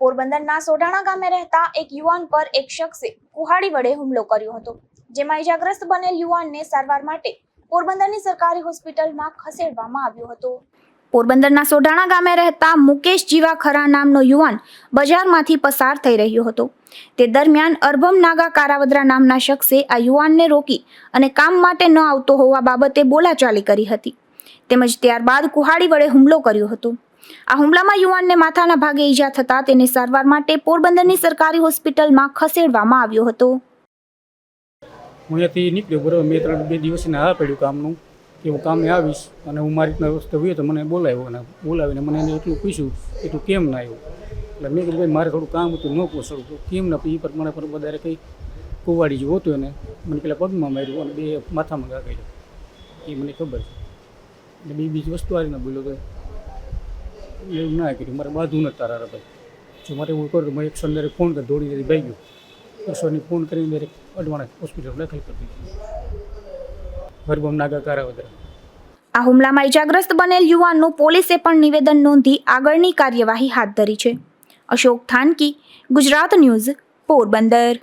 પોરબંદરના સોઢાણા ગામે રહેતા એક યુવાન પર એક શખ્સે કુહાડી વડે હુમલો કર્યો હતો, જેમાં ઇજાગ્રસ્ત બનેલ યુવાનને સારવાર માટે પોરબંદરની સરકારી હોસ્પિટલમાં ખસેડવામાં આવ્યો હતો. પોરબંદરના સોઢાણા ગામે રહેતા મુકેશ જીવા ખરા નામનો યુવાન બજારમાંથી પસાર થઈ રહ્યો હતો. તે દરમિયાન અર્ભમ નાગા કારાવદ્રા નામના શખ્સે આ યુવાનને રોકી અને કામ માટે ન આવતો હોવા બાબતે બોલાચાલી કરી હતી. તેમજ ત્યારબાદ કુહાડી વડે હુમલો કર્યો હતો. આ હુમલામાં યુવાનને માથાના ભાગે ઈજા થતા તેને સારવાર માટે પોરબંદરની સરકારી હોસ્પિટલમાં ખસેડવામાં આવ્યો હતો. હું અહીંયાથી નીકળ્યો બરાબર મેં ત્રણ બે દિવસને હા પડ્યું કામનું, કે હું કામે આવીશ અને હું મારી રીતના વસ્તુ હોય તો મને બોલાવ્યો અને બોલાવીને મને એને એટલું પૂછ્યું કે તું કેમ ના આવ્યો. એટલે મેં કીધું, ભાઈ, મારે થોડું કામ હતું, ન તો કેમ ના એ પ્રમાણે પર વધારે કંઈ કુવાડી જેવું હતું એને. મને પેલા પગમાં માર્યું અને બે માથામાં ઘા એ મને ખબર છે. એટલે બીજી વસ્તુ આ રીતના બોલ્યો તો એવું ના કર્યું મારે બાંધવું નથી તારા ભાઈ. જો મારે એવું કરું મેં એક સંદર્ભે ફોન કરી દોડી ભાઈ ગયો. ઈશ્વરની ફોન કરીને દરેક અડવાણા હોસ્પિટલ દાખલ કરી દીધી. હરબમ નાગા કારાવદરા આ હુમલામાં ઇજાગ્રસ્ત બનેલ યુવાનનું પોલીસે પણ નિવેદન નોંધી આગળની કાર્યવાહી હાથ ધરી છે. અશોક થાનકી, ગુજરાત ન્યૂઝ, પોરબંદર.